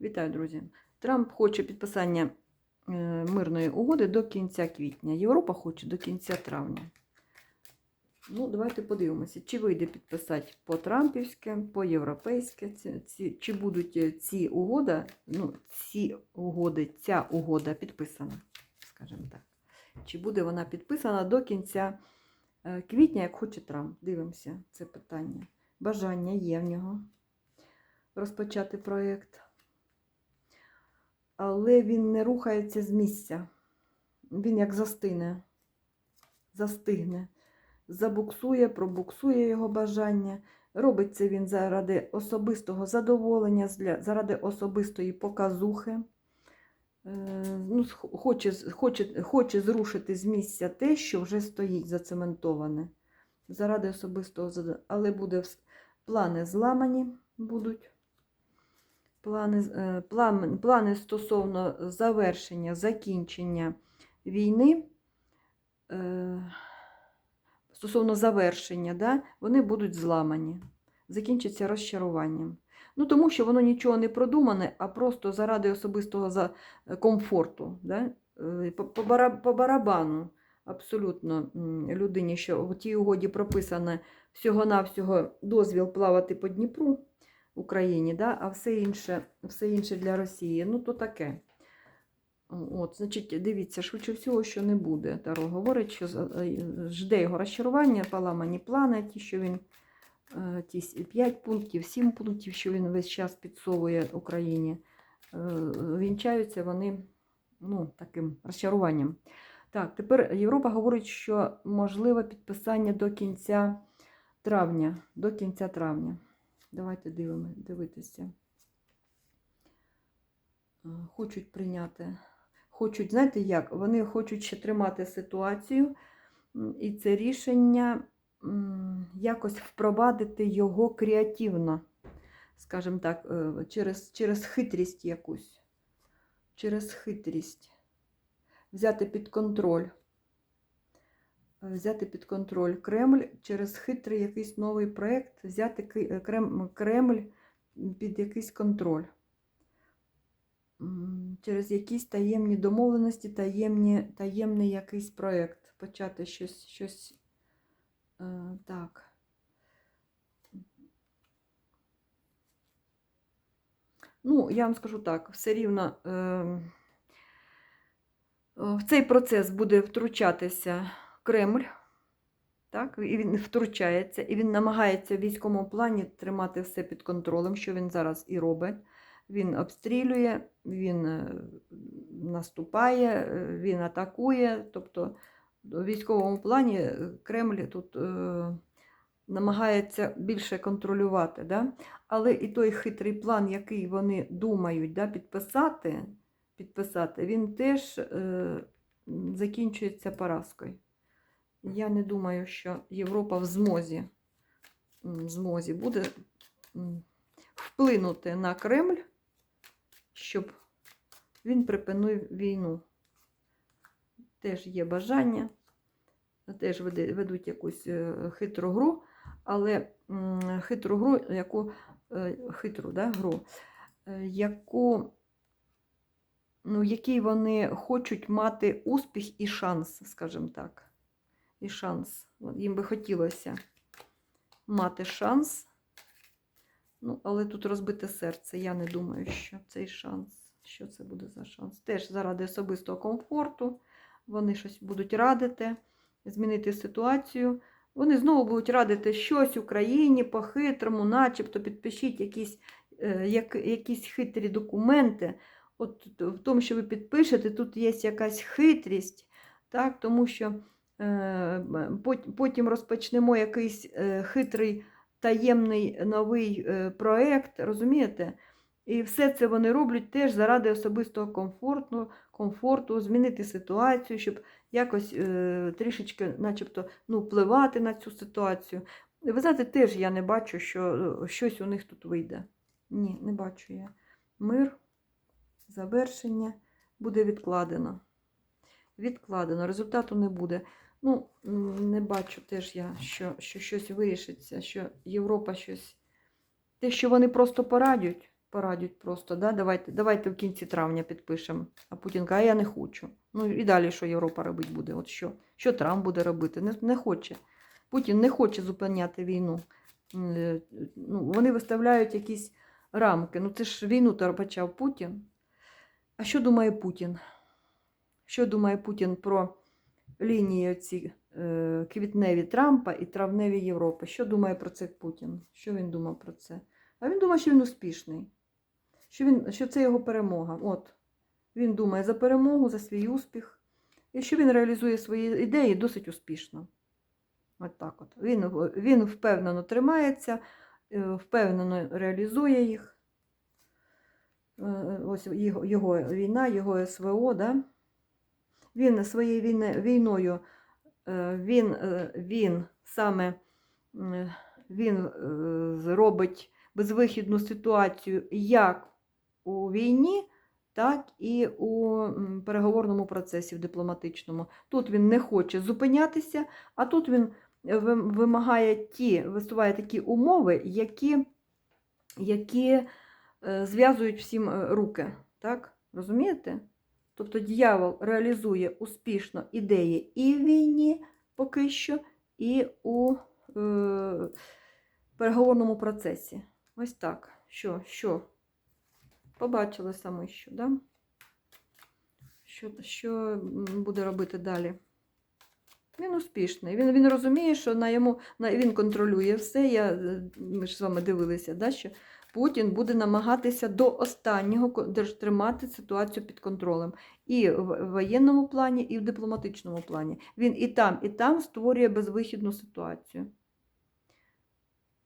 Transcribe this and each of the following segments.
Вітаю, друзі. Трамп хоче підписання е, мирної угоди до кінця квітня. Європа хоче до кінця травня. Ну, давайте подивимося, чи вийде підписати по-трампівськи, по-європейськи, чи будуть е, ці угоди, ну, ці угоди, ця угода підписана, скажімо так. Чи буде вона підписана до кінця е, квітня, як хоче Трамп? Дивимося це питання. Бажання є в нього розпочати проєкт. Але він не рухається з місця. Він як застине, застигне, забуксує, пробуксує його бажання. Робить це він заради особистого задоволення, заради особистої показухи. Е, Ну, хоче, хоче, хоче зрушити з місця те, що вже стоїть зацементоване. Заради особистого задоволення. Але буде плани зламані будуть. Плани, е, план, плани стосовно завершення, закінчення війни, е, стосовно завершення, да, вони будуть зламані, закінчаться розчаруванням. Ну, тому що воно нічого не продумане, а просто заради особистого е, комфорту. Да? По, по, бара- по барабану абсолютно людині, що в тій угоді прописано всього-навсього дозвіл плавати по Дніпру. Україні, да? а все інше, все інше для Росії. Ну, то таке. От, значить, дивіться, швидше всього, що не буде. Таро говорить, що е, жде його розчарування, поламані плани, ті, що він е, ті 5 пунктів, 7 пунктів, що він весь час підсовує Україні, е, вінчаються вони ну, таким розчаруванням. Так, тепер Європа говорить, що можливе підписання до кінця травня. До кінця травня. Давайте дивимо, дивитися. Е, Хочуть прийняти. Хочуть, знаєте як? Вони хочуть ще тримати ситуацію, і це рішення якось впровадити його креативно, скажімо так, е, через, через хитрість якусь. Через хитрість. Взяти під контроль. Е, Взяти під контроль Кремль через хитрий якийсь новий проєкт, взяти е, Крем- Кремль під якийсь контроль. Через якісь таємні домовленості, таємні, таємний якийсь проєкт. Почати щось, щось е, так. Ну, я вам скажу так, все рівно е, в цей процес буде втручатися Кремль. Так, і він втручається, і він намагається в військовому плані тримати все під контролем, що він зараз і робить. Він обстрілює, він е, наступає, е, він атакує. Тобто в військовому плані Кремль тут е, намагається більше контролювати. Да? Але і той хитрий план, який вони думають да, підписати, підписати, він теж е, закінчується поразкою. Я не думаю, що Європа в змозі, м, змозі буде вплинути на Кремль, щоб він припинив війну. Теж є бажання, теж ведуть якусь е, хитру гру, але хитру гру, яку е, хитру да, гру, е, яку, ну, в якій вони хочуть мати успіх і шанс, скажімо так і шанс. Їм би хотілося мати шанс. Ну, але тут розбите серце. Я не думаю, що цей шанс. Що це буде за шанс? Теж заради особистого комфорту. Вони щось будуть радити, змінити ситуацію. Вони знову будуть радити щось Україні по-хитрому, начебто підпишіть якісь, е, як, якісь хитрі документи. От в тому, що ви підпишете, тут є якась хитрість, так, тому що Потім розпочнемо якийсь е, хитрий таємний новий е, проєкт, розумієте? І все це вони роблять теж заради особистого комфорту, комфорту, змінити ситуацію, щоб якось е, трішечки, начебто, ну, впливати на цю ситуацію. Ви знаєте, теж я не бачу, що е, щось у них тут вийде. Ні, не бачу я. Мир, завершення буде відкладено. Відкладено, результату не буде. Ну, не бачу теж я, що, що щось вирішиться, що Європа щось. Те, що вони просто порадять, порадять просто, да? давайте, давайте в кінці травня підпишемо. А Путін каже, а я не хочу. Ну і далі що Європа робити буде? От що? Що Трамп буде робити? Не, не хоче. Путін не хоче зупиняти війну. Е, Ну, вони виставляють якісь рамки. Ну це ж війну то почав Путін. А що думає Путін? Що думає Путін про лінії ці е, квітневі Трампа і травневі Європи? Що думає про це Путін? Що він думав про це? А він думає, що він успішний, що, він, що це його перемога. От. Він думає за перемогу, за свій успіх. І що він реалізує свої ідеї досить успішно. От так от. Він, він впевнено тримається, е, впевнено реалізує їх. Е, Ось його, його війна, його СВО. Да? Він своєю війною, е, він, е, він саме він е, зробить безвихідну ситуацію як у війні, так і у переговорному процесі в дипломатичному. Тут він не хоче зупинятися, а тут він вимагає ті, висуває такі умови, які, які зв'язують всім руки. Так? Розумієте? Тобто дьявол реалізує успішно ідеї і в війні поки що, і у е, переговорному процесі. Ось так. Що? Що? Побачили саме що, да? Що, що буде робити далі? Він успішний. Він, він розуміє, що на йому на, він контролює все. Я, е, ми ж з вами дивилися, да, що Путін буде намагатися до останнього тримати ситуацію під контролем. І в воєнному плані, і в дипломатичному плані. Він і там, і там створює безвихідну ситуацію.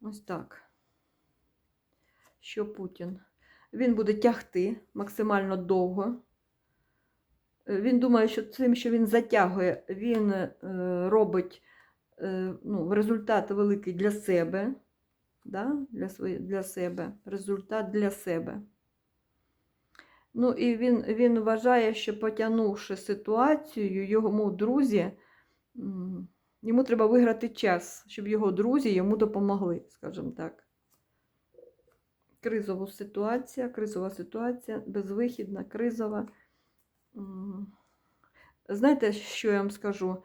Ось так. Що Путін? Він буде тягти максимально довго. Е, Він думає, що цим, що він затягує, він е, робить е, ну, результат великий для себе. Да? Для, свої, для себе. Результат для себе. Ну, і він, він вважає, що потягнувши ситуацію, йому друзі, йому треба виграти час, щоб його друзі йому допомогли, скажімо так. Кризова ситуація, кризова ситуація, безвихідна, кризова. Знаєте, що я вам скажу?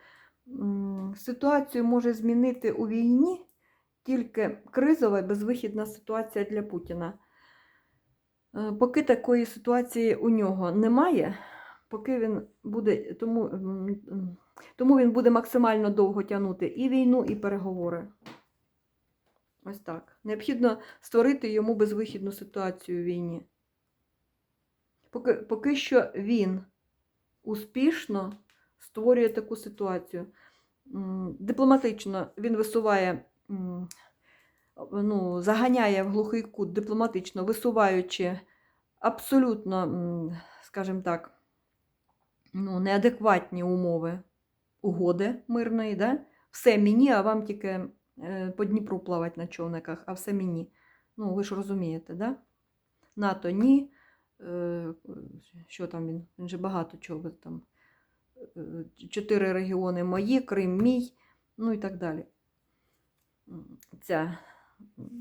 Ситуацію може змінити у війні тільки кризова і безвихідна ситуація для Путіна. Е, Поки такої ситуації у нього немає, поки він буде, тому, тому він буде максимально довго тягнути і війну, і переговори. Ось так. Необхідно створити йому безвихідну ситуацію у війні. Поки, поки що він успішно створює таку ситуацію. Дипломатично він висуває, ну, заганяє в глухий кут, дипломатично висуваючи абсолютно, скажімо так, ну, неадекватні умови угоди мирної. Да? Все мені, а вам тільки е, по Дніпру плавати на човниках, а все мені. Ну, ви ж розумієте, да? НАТО ні. Е, Що там він? Він же багато чого там. Е, Чотири регіони мої, Крим мій, ну і так далі. Ця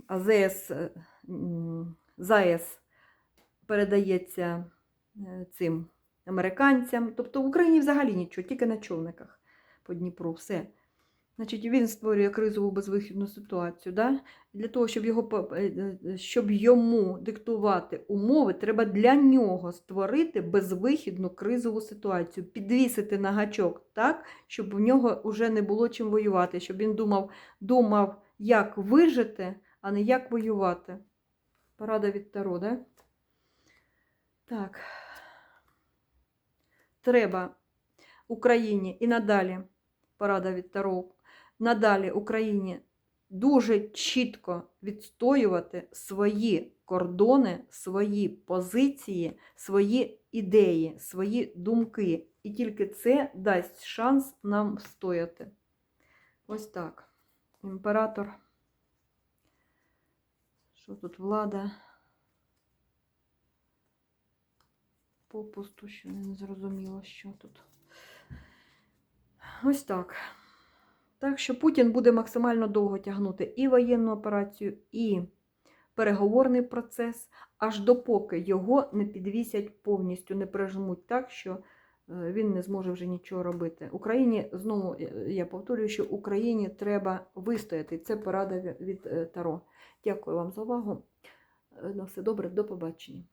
АЗС, е, ЗАЕС передається е, цим американцям. Тобто в Україні взагалі нічого, тільки на човниках по Дніпру, все. Значить, він створює кризову безвихідну ситуацію. Да? Для того, щоб, його, е, щоб йому диктувати умови, треба для нього створити безвихідну кризову ситуацію, підвісити на гачок так, щоб в нього вже не було чим воювати, щоб він думав, думав, як вижити, а не як воювати. Порада від Таро, да? Так. Треба Україні і надалі, порада від Таро, надалі Україні дуже чітко відстоювати свої кордони, свої позиції, свої ідеї, свої думки. І тільки це дасть шанс нам встояти. Ось так. Імператор. Що тут влада? Попусту, що не зрозуміло, що тут. Ось так. Так що Путін буде максимально довго тягнути і воєнну операцію, і переговорний процес, аж допоки його не підвісять повністю, не прижмуть так, що він не зможе вже нічого робити. Україні, знову е, я повторюю, що Україні треба вистояти. Це порада від- е, Таро. Дякую вам за увагу. Е, На все добре, до побачення.